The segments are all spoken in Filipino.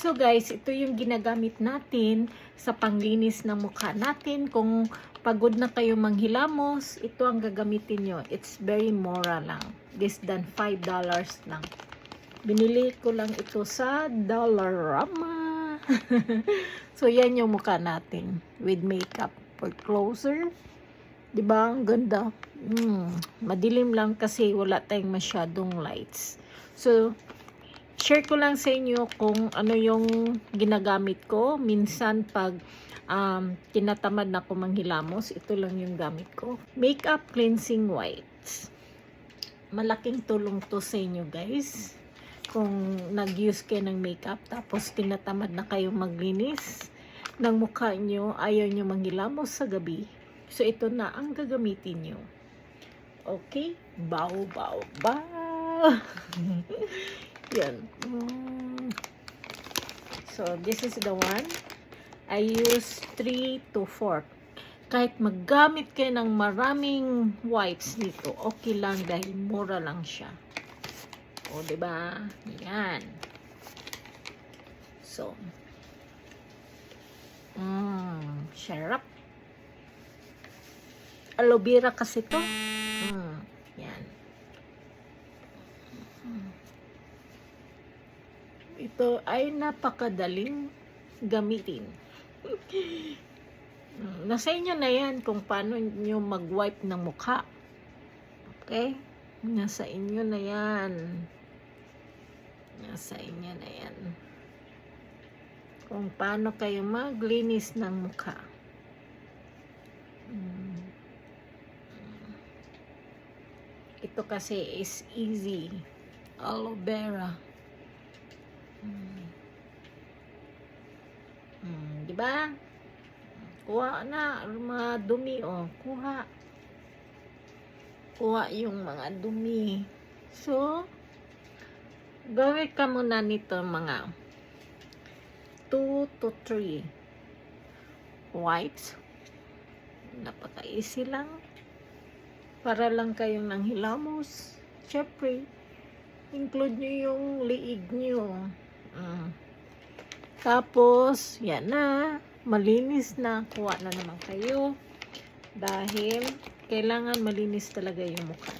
So guys, ito yung ginagamit natin sa panglinis ng mukha natin. Kung pagod na kayo manghilamos, ito ang gagamitin nyo. It's very mura lang. Less than $5 lang. Binili ko lang ito sa Dollarama. so yan yung mukha natin with makeup for closer. 'Di ba? Ang ganda. Mm, madilim lang kasi wala tayong masyadong lights. So, share ko lang sa inyo kung ano yung ginagamit ko. Minsan pag um, tinatamad na ako manghilamos, ito lang yung gamit ko. Makeup Cleansing Wipes. Malaking tulong to sa inyo guys. Kung nag-use kayo ng makeup tapos tinatamad na kayo maglinis ng mukha nyo, ayaw nyo manghilamos sa gabi. So ito na ang gagamitin nyo. Okay? Bow, bow, bow. Yan. Mm. So, this is the one. I use 3 to 4. Kahit maggamit kayo ng maraming wipes nito, okay lang dahil mura lang siya. O, ba? Yan. So, mm, sarap. Aloe vera kasi to. Mm, yan. Ito ay napakadaling gamitin. Nasa inyo na yan kung paano nyo mag-wipe ng mukha. Okay? Nasa inyo na yan. Nasa inyo na yan. Kung paano kayo maglinis ng mukha. Ito kasi is easy. Aloe vera. Mm. Mm, di ba? Kuha na mga dumi oh, kuha. Kuha yung mga dumi. So, gawin ka muna nito mga 2 to 3 wipes. Napaka-easy lang. Para lang kayong nanghilamos. Siyempre, include nyo yung liig nyo. Tapos, yan na. Malinis na. Kuha na naman kayo. Dahil, kailangan malinis talaga yung mukha.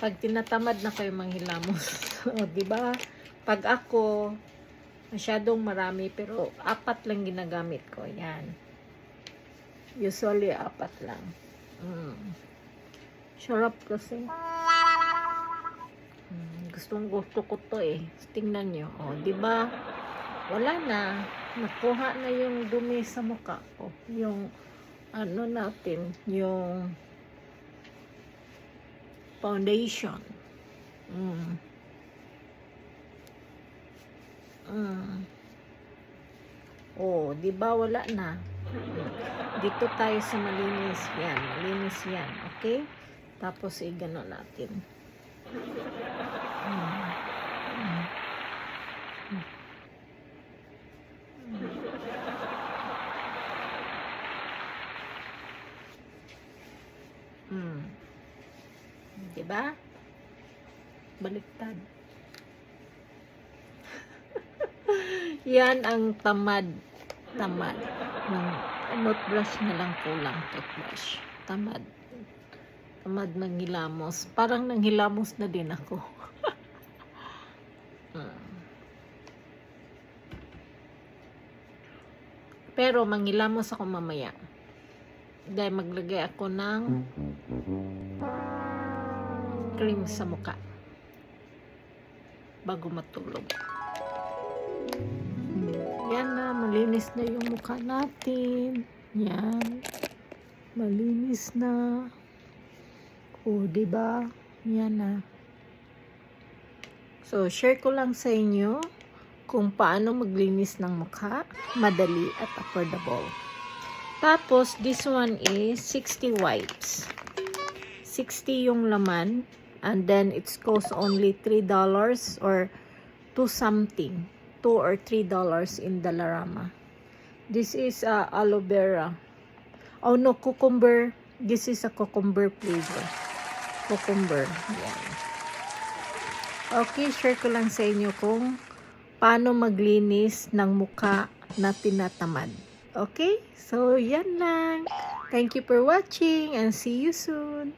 Pag tinatamad na kayo manghilamos. o, diba? Pag ako, masyadong marami, pero apat lang ginagamit ko. Yan. Usually, apat lang. Mm. Sarap kasi. Gustong gusto ko to eh. Tingnan nyo. O, di ba? Wala na. Nakuha na yung dumi sa mukha ko. Yung, ano natin, yung foundation. Mm. Mm. Oh, di ba wala na? Dito tayo sa malinis. Yan, malinis yan. Okay? Tapos, i-gano natin. Hmm. Diba? Baliktad. Yan ang tamad. Tamad. Ng toothbrush na lang kulang. Toothbrush. Tamad. Tamad ng hilamos. Parang nang hilamos na din ako. Hmm. Pero manghilamos ako mamaya. Dahil maglagay ako ng cream sa muka. Bago matulog. Yan na, malinis na yung mukha natin. Yan. Malinis na. O, di ba? Yan na. So, share ko lang sa inyo kung paano maglinis ng mukha. Madali at affordable. Tapos, this one is 60 wipes. 60 yung laman. And then, it costs only $3 or 2 something. 2 or 3 dollars in Dollarama. This is uh, aloe vera. Oh no, cucumber. This is a cucumber flavor. Cucumber. Yan. Okay, share ko lang sa inyo kung paano maglinis ng muka na tinatamad. Okay? So, yan lang. Thank you for watching and see you soon.